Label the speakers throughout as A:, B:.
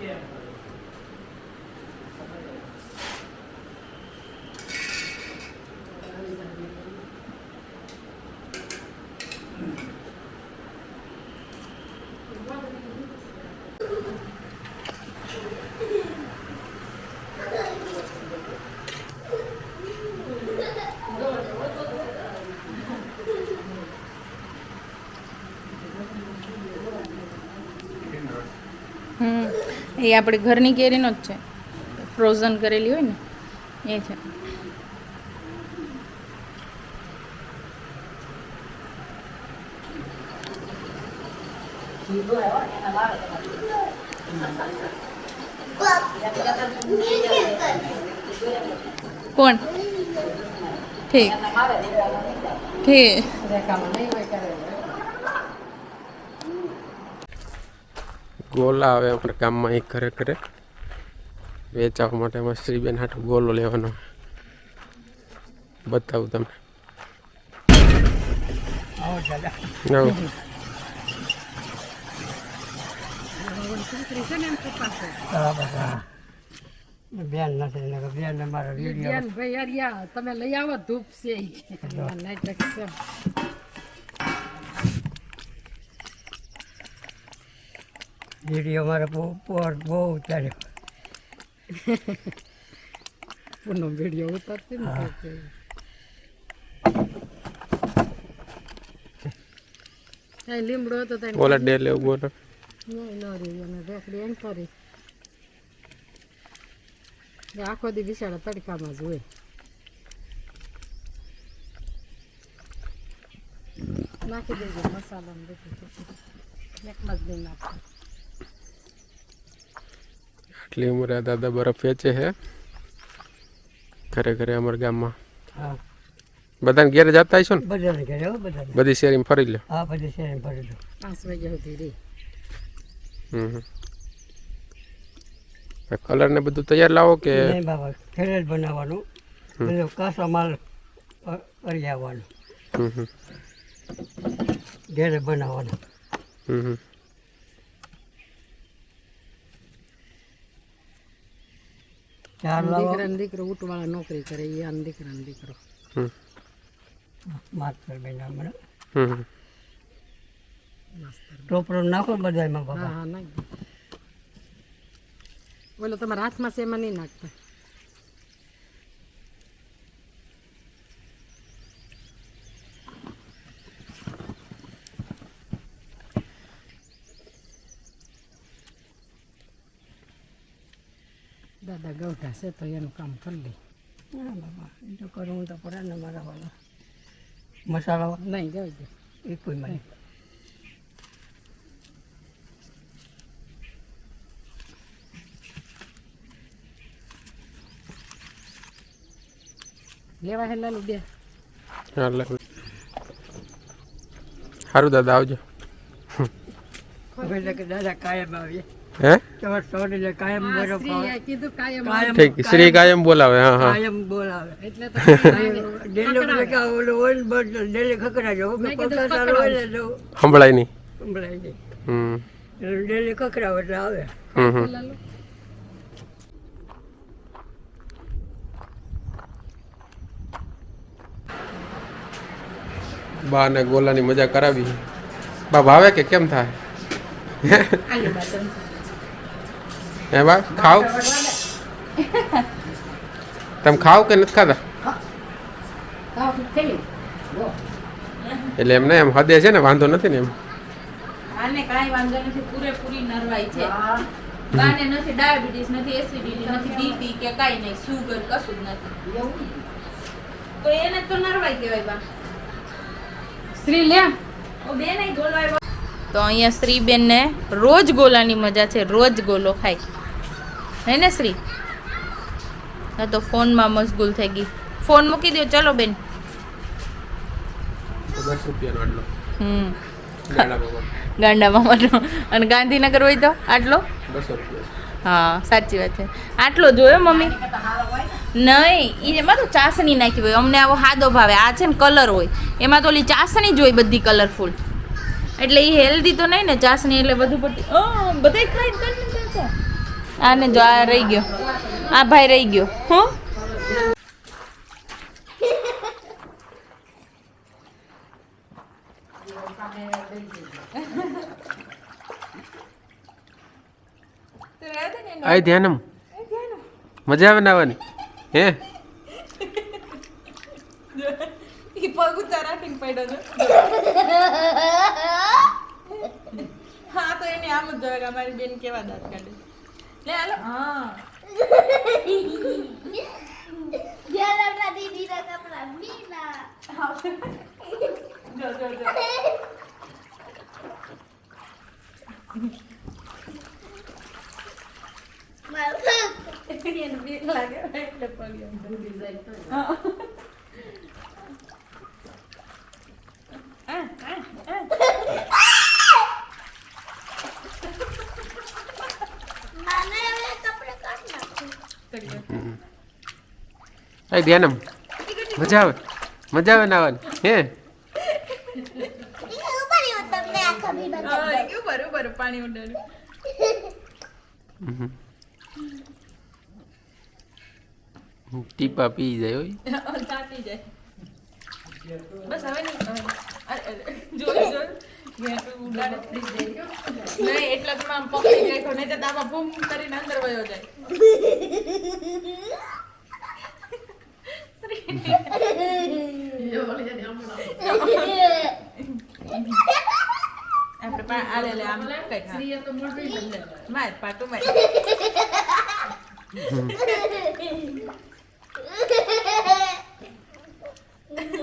A: 见不得。હમ. એ આપણી ઘરની કેરીનો જ છે. ફ્રોઝન કરેલી હોય ને, એ છે. કોણ? ઠીક. ઠીક.
B: ગોલા આવે આપણે ગામમાં એક ઘરે ઘરે. વેચાવા માટે એમાં શ્રીબેન હાટું ગોલો લેવાનો. બતાવું તમને.
C: બેન નથી બેન મારા
D: બેન ભાઈ અરિયા તમે લઈ આવો ધૂપ છે.
C: વીડિયો મારે બહુ પોર બહુ ઉતાર્યો.
D: પૂનો વીડિયો ઉતારતી ને કાંઈ લીમડો હતો તો એને
B: ડે લેવું બોલો
D: નહીં ન રહી અને રેખડી એમ કરી. આખો દી બિચારા તડકામાં જ હોય. નાખી દેજો મસાલા ને બધું. એકમાં જ નહીં નાખો
B: આટલી ઉંમરે દાદા બરફ વેચે છે. ઘરે ઘરે અમારા ગામમાં.
C: હા.
B: બધાને ઘેરે જતા હશો ને?
C: બધાને ઘરે હો બધાને.
B: બધી શેરીમાં ફરી લો
C: હા બધી ભરી દો
D: પાંચ વાગ્યા સુધી રહી
B: હમ કલર ને બધું તૈયાર લાવો કે?
C: નહીં બાબા ઘરે જ બનાવવાનું. બધો કાચો માલ કરી આવવાનો. ઘરે બનાવવાનો.
B: હમ હમ.
C: ચાર લાવો
D: દીકરા ને દીકરો ઉટવાળા નોકરી કરે એ આને દીકરા ને દીકરો
B: હમ
C: માસ્તર બેના મને
B: હમ હમ.
C: ટોપરો નાખો બધામાં બાબા
D: હા નાખ ઓલો તમારા હાથમાં છે એમાં નહીં નાખતા દાદા ગૌઠા છે તો એનું કામ કરી લે
C: ના બાબા એ તો કરવું તો પડે ને મારા વાળા. મસાલો
D: નહીં જવા દે.
C: એ કોઈ મને
D: લેવા હે લાલુ બે?
B: હાલે સારું દાદા આવજો.
C: કે દાદા કાયમ આવીએ.
B: હે? ઠીક શ્રી કાયમ બોલાવે હા હા.
C: કાયમ બોલાવે.
D: એટલે
B: સંભળાય નહીં.
C: સંભળાય નહીં.
B: હમ.
C: ડેલી ખખડાવ એટલે આવે.
B: હમ હમ. બા ને ગોલાની મજા કરાવી. બા ભાવે કે કેમ થાય? બા ખાવ તમે ખાવ કે નથી ખાતા એટલે એમને એમ હદે છે ને વાંધો નથી ને એમ
A: આને કાંઈ વાંધો નથી પૂરેપૂરી નરવાઈ છે બાને નથી ડાયાબિટીસ નથી એસિડિટી નથી બીપી કે કાંઈ નહીં સુગર કશું જ નથી તો એને તો નરવાઈ કહેવાય બા
D: શ્રી લે
A: ઓ બેન ગોલવાય તો અહીંયા શ્રીબેનને રોજ ગોલાની મજા છે રોજ ગોલો ખાય. હે ને શ્રી? હા તો ફોનમાં મશગુલ થઈ ગઈ. ફોન મૂકી દો ચલો બેન.
B: દસ રૂપિયાનો આટલો.
A: હમ.
B: ગાંડા
A: મામાનો અને ગાંધીનગર હોય તો આટલો?
B: બસો રૂપિયા.
A: હા સાચી વાત છે. આટલો જોયો મમ્મી? નહીં એમાં તો ચાસણી નાખી હોય અમને આવો હાદો ભાવે. આ છે ને કલર હોય. એમાં તો ઓલી ચાસણી જ હોય બધી કલરફુલ. એટલે એ હેલ્ધી તો નહીં ને ચાસણી એટલે બધું પટ્ટી બધા ખાઈ આને જો આ રહી ગયો. આ ભાઈ રહી ગયો. હો?
B: આય ધ્યાનમ. મજા આવે નાવાની હે?
A: પગ ઊંચા રાખીને પડ્યો હા તો એને આમ જ અમારી બેન કેવા દાંત કાઢે લે હાલો હા
E: Dia dah di dalam Ramina.
A: જો જો જો
E: Malu.
A: એને બીક લાગે એટલે પગ એમ ડૂબી જાય તો. હા. આ, આ, આ.
E: Mana yang kepala kena?
B: આય ધ્યાનમ. મજા આવે. મજા આવે નાવાની. હે? ટીપા પી જાય હોય.
A: જાય. બસ હવે નહીં જોયું જોયું. એટલે જ આમ પકડી રાખ્યો નહીં તો બૂમ કરીને અંદર વયો જાય. આપણે પા આ લે લે આમ કઈ માર પાટું માર.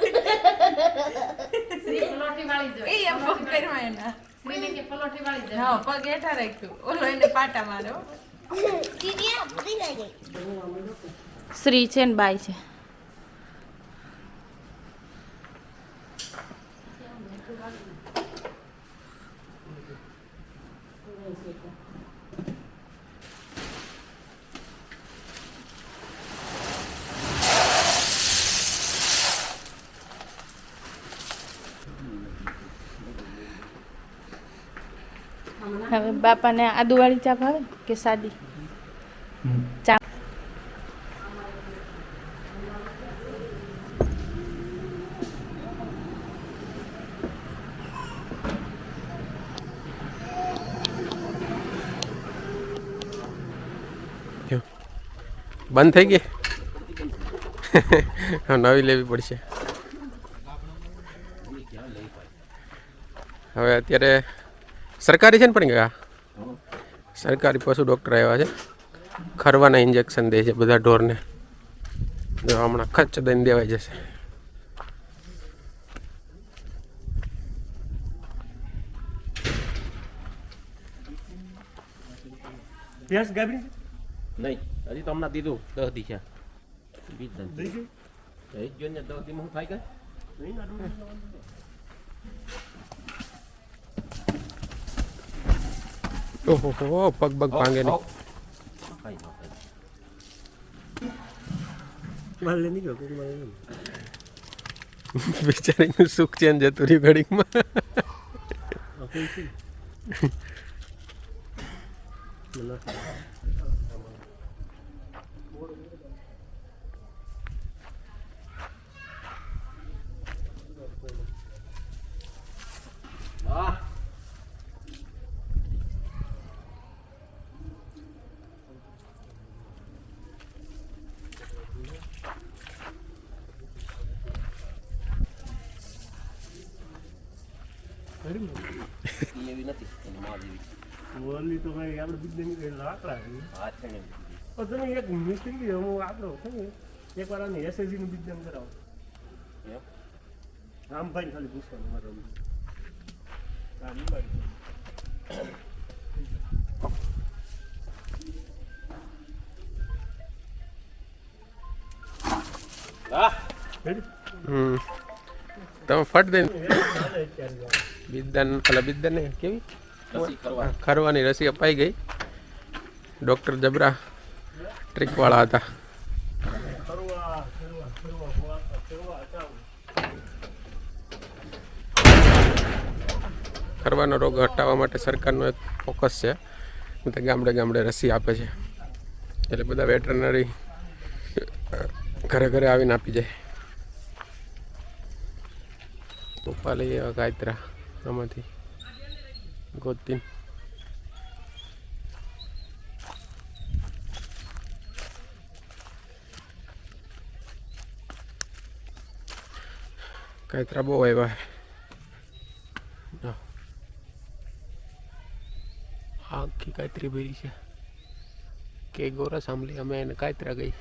A: એ એમ પગ કર્યો એના. હા પગ હેઠા રાખ્યું. ઓલો એને પાટા માર્યો? શ્રી છે ને બાઈ છે. હવે બાપાને આદુવાળી ચા ભાવે કે સાદી? ચા.
B: બંધ થઈ ગઈ? નવી લેવી પડશે. હવે અત્યારે સરકારી છે ને પણ આ સરકારી પશુ ડૉક્ટર આવ્યા છે. ખરવાના ઇન્જેક્શન દે છે બધા ઢોરને. જો હમણાં ખર્ચ દઈને દેવાઈ જશે.
C: ભેંસ
F: નહીં હજી તો હમણાં દીધું દસ દી છે. બીજ ગયો? ને દસ દી હું થાય કે?
C: નહીં ના ડોલી
B: ઓહો હો પગ પગ ભાંગે નહીં
C: ગયો કોઈ
B: બિચારીનું સુખ છે ને જતું રહ્યું ઘડીકમાં
F: એવી નથી
C: ઓલી તો ભાઈ આપણે બીજ નહીં લાકડા
F: હાથ છે
C: તમે એક મિસ્ત્રી હું. આપણો છે ને એક વાર આને એસએસસી નું બીજ કરાવો
F: એમ
C: રામભાઈ ખાલી પૂછવાનું મારો હા
B: તમે ફટ
C: અત્યારે
B: બિદ્દાન પેલા બિદ્દાન ને કેવી? ખરવાની રસી અપાઈ ગઈ. ડૉક્ટર જબરા ટ્રીકવાળા હતા. ખરવાનો રોગ હટાવવા માટે સરકારનો એક ફોકસ છે. તે ગામડે ગામડે રસી આપે છે. એટલે બધા વેટરનરી ઘરે ઘરે આવીને આપી જાય. ગોપાલી ગાયત્રા. આમાંથી. ગોતીન કાયતરા બહુ આવ્યા. આખી કાયતરી ભરી છે. કે ગોરસ આંબલી અમે એને કાયતરા ગઈ.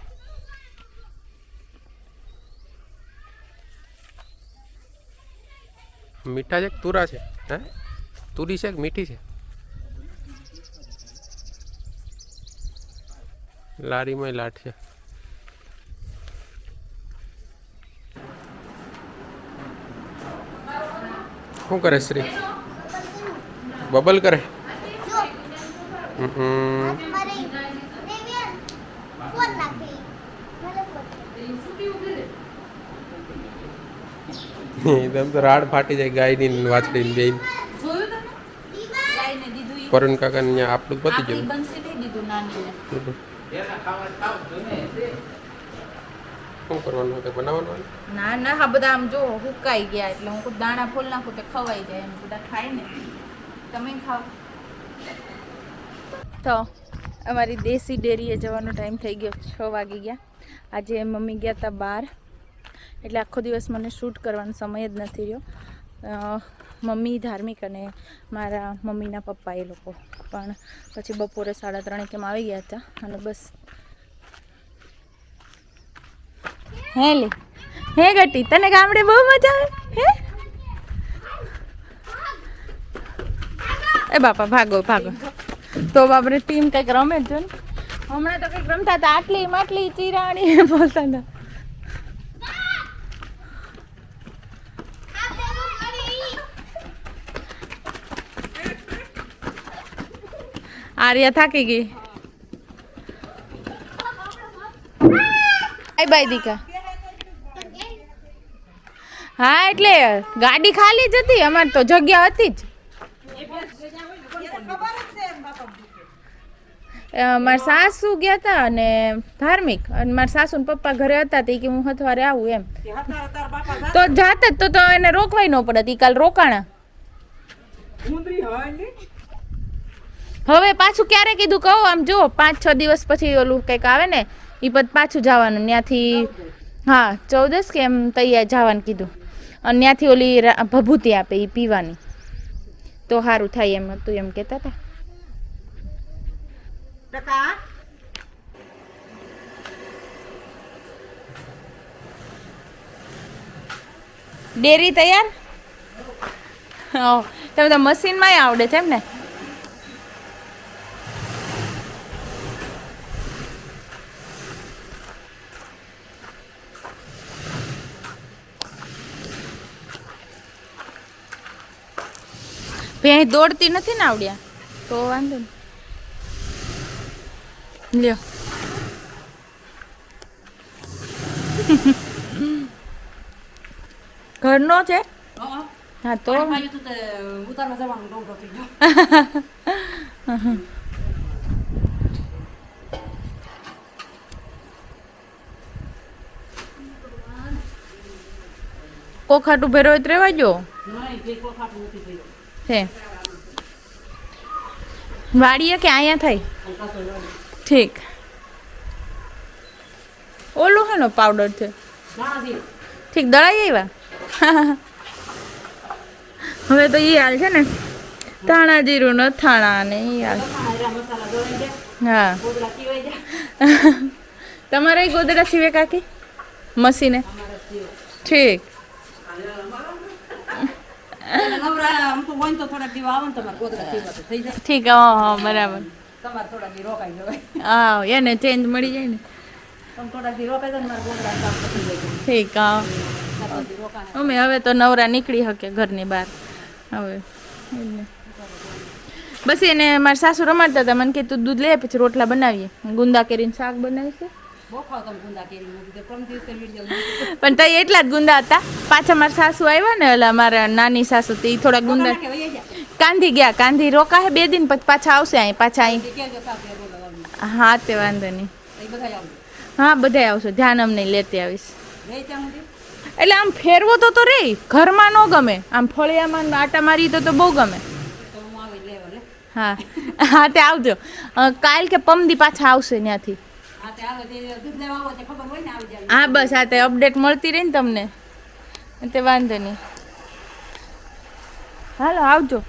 B: મીઠા છે કે તુરા છે? હે? તુરી છે કે મીઠી છે? લારીમાં લાટ છે શું કરે શ્રી? બબલ કરે? હમ હમ.
E: મારે દેવ્યાન ફોન નાખી મને
B: એકદમ તો રાડ ફાટી જાય ગાયની વાછડીની
A: ઈ?
B: પરુણ કાકા ને આપણું પતી ગયું. શું કરવાનું હતું બનાવવાનું
A: ના ના હા બધા આમ જો હુકાઈ ગયા એટલે હું કોઈ દાણા ફોલ નાખું તો ખવાઈ જાય એમ બધા ખાય ને. તમે ખાઓ. તો અમારી દેશી ડેરીએ જવાનો ટાઈમ થઈ ગયો છ વાગી ગયા. આજે મમ્મી ગયા હતા બહાર એટલે આખો દિવસ મને શૂટ કરવાનો સમય જ નથી રહ્યો. મમ્મી ધાર્મિક અને મારા મમ્મીના પપ્પા એ લોકો. પણ પછી બપોરે સાડા ત્રણે કેમ આવી ગયા હતા અને બસ. હે લે. હે ગટી, તને ગામડે બહુ મજા આવે? હે? એ બાપા, ભાગો ભાગો. તો બાપરે ટીમ કંઈક રમે જો ને? હમણાં તો કંઈક રમતા હતા આટલી માટલી ચીરાણી બોલતા હતા. આર્યા થાકી ગઈ? બાય બાય દીકા. હા, એટલે ગાડી ખાલી જ હતી, અમારે તો જગ્યા હતી જ. મારા સાસુ ગયા હતા અને ધાર્મિક, અને મારા સાસુ ને પપ્પા ઘરે હતા, તે કે હું હથવારે આવું એમ. તો જાત જ તો એને રોકવાય ન પડત એ કાલ રોકાણા. હવે પાછું ક્યારે કીધું? કહો આમ જો પાંચ છ દિવસ પછી ઓલું કંઈક આવે ને એ પછી પાછું જવાનું. ત્યાંથી હા ચૌદસ કે એમ તૈયાર જવાનું કીધું. અને ત્યાંથી ઓલી ભભૂતિ આપે એ પીવાની. તો સારું થાય એમ હતું એમ કહેતા હતા. ડેરી તૈયાર? તમે તો મશીનમાં આવડે છે એમ ને? દોડતી નથી ને આવડ્યા. તો વાંધો નહીં. લ્યો. ઘરનો છે? હા તો.
D: ઉતારવા જવાનું ગયો.
A: કોખાટું ભેરો હોય તો રહેવા જો
D: નહીં તે કોઈ ખાતું નથી થયું
A: છે વાડીએ કે અહીંયા થાય ઠીક. ઓલું હેનો પાવડર છે? ઠીક, દળાઈ આવ્યા હવે તો એ હાલ છે ને, ધાણા જીરું ન થાણા ને એ હાલ. હા. તમારે ગોદડા સિવે કાકી મસીને ઠીક
D: એટલે નવરા આમ તો હોય ને તો થોડાક દિવસ આવે ને તમારે ગોદડા પીવા તો થઈ જાય
A: ઠીક હા બરાબર. હા એને ચેન્જ મળી જાય ને. ઠીક હા. અમે હવે તો નવરા નીકળી શકે ઘરની બહાર. હવે બસ એને મારા સાસુ રમાડતા હતા. મને કે તું દૂધ લે પછી રોટલા બનાવીએ. ગુંદા કરીને શાક બનાવીશું. પણ તઈ એટલા જ ગુંદા હતા. પાછા મારા સાસુ આવ્યા ને એટલે મારા નાની સાસુ તે થોડા ગુંદા કાંધી ગયા કાંધી રોકા હે બે દિન પછી પાછા આવશે અહીં પાછા અહીં. હા તે વાંધો નહીં. હા બધાય આવશે. ધ્યાન અમને લેતી આવીશ. એટલે આમ ફેરવો તો તો રે ઘરમાં ન ગમે. આમ ફળિયામાં આટા મારી તો તો બહુ ગમે. હા હા. તે આવજો. કાલ કે પમદી પાછા આવશે ત્યાંથી હા બસ આ તે અપડેટ મળતી રહી ને તમને. તે વાંધો નહીં. હાલો આવજો.